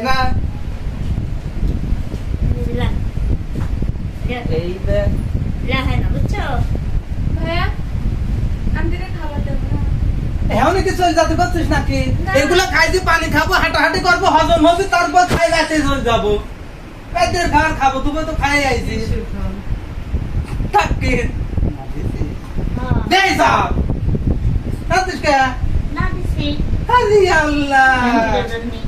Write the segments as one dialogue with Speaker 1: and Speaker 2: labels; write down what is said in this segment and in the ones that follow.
Speaker 1: হয় না এই
Speaker 2: না
Speaker 3: না
Speaker 1: এমন কি চল যাতে পারছিস নাকি?
Speaker 3: না।
Speaker 1: এগুলো খাইছি পানি খাব হাঁটাহাঁটি করব হজম হবে তারপর খাই গাছে চলে যাব। পেটের খাবার খাব তুমি তো খাই আইছিস থাকি
Speaker 2: হ্যাঁ।
Speaker 1: দেই সব খাচ্ছিস কে?
Speaker 2: না দিছি।
Speaker 1: আল্লাহ।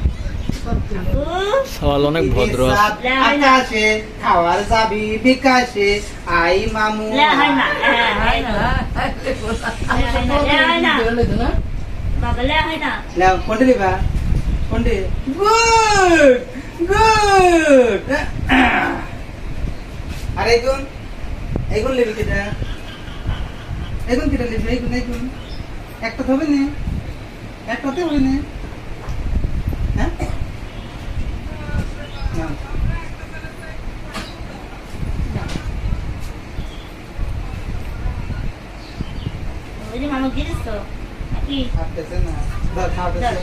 Speaker 4: সওয়াল অনেক ভদ্র আছে।
Speaker 1: খাওয়ার যাবি বিকাশে আই মামু। কোনটি দিবা কোনটি? Good good. আর লিবি কিটা? লিবি একটা হবে না একটাতে হবে না হ্যাঁ নাও।
Speaker 2: ওই যে মামা গিরিস তো নাকি
Speaker 1: খাওয়াতেছে না খাওয়াতেছে